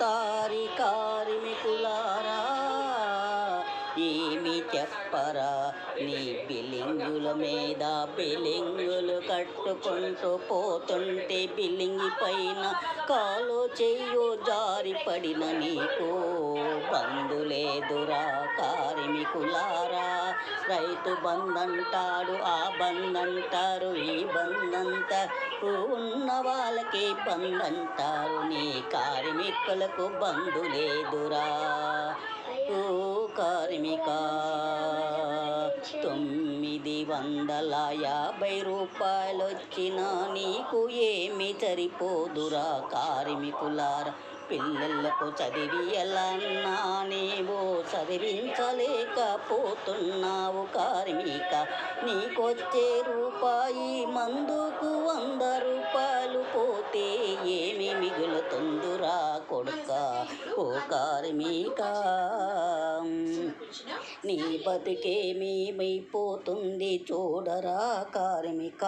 తారి కార్మికులారా ఏమి చెప్పరా? నీ బిల్లింగుల మీద బిల్లింగులు కట్టుకుంటూ పోతుంటే బిలింగి పైన కాలు చెయ్యో జారి పడిన నీకు బంధులేదురా కార్మికులారా రైతు బందంటాడు ఆ బందంటారు ఈ బందంత ఉన్న వాళ్ళకి బందంటారు నీ కార్మికులకు బంధు లేదురా. ఓ కార్మిక తొమ్మిది వందల యాభై రూపాయలు వచ్చిన నీకు ఏమి సరిపోదురా? కార్మికులారా పిల్లలకు చదివియలన్నా ఎలా నీవు చదివించలేకపోతున్నావు కార్మిక. నీకొచ్చే రూపాయి మందుకు వంద రూపాయలు పోతే ఏమి మిగులుతుందిరా కొడుక? ఓ కార్మిక. నీ బతుకేమేమైపోతుంది చూడరా కార్మిక.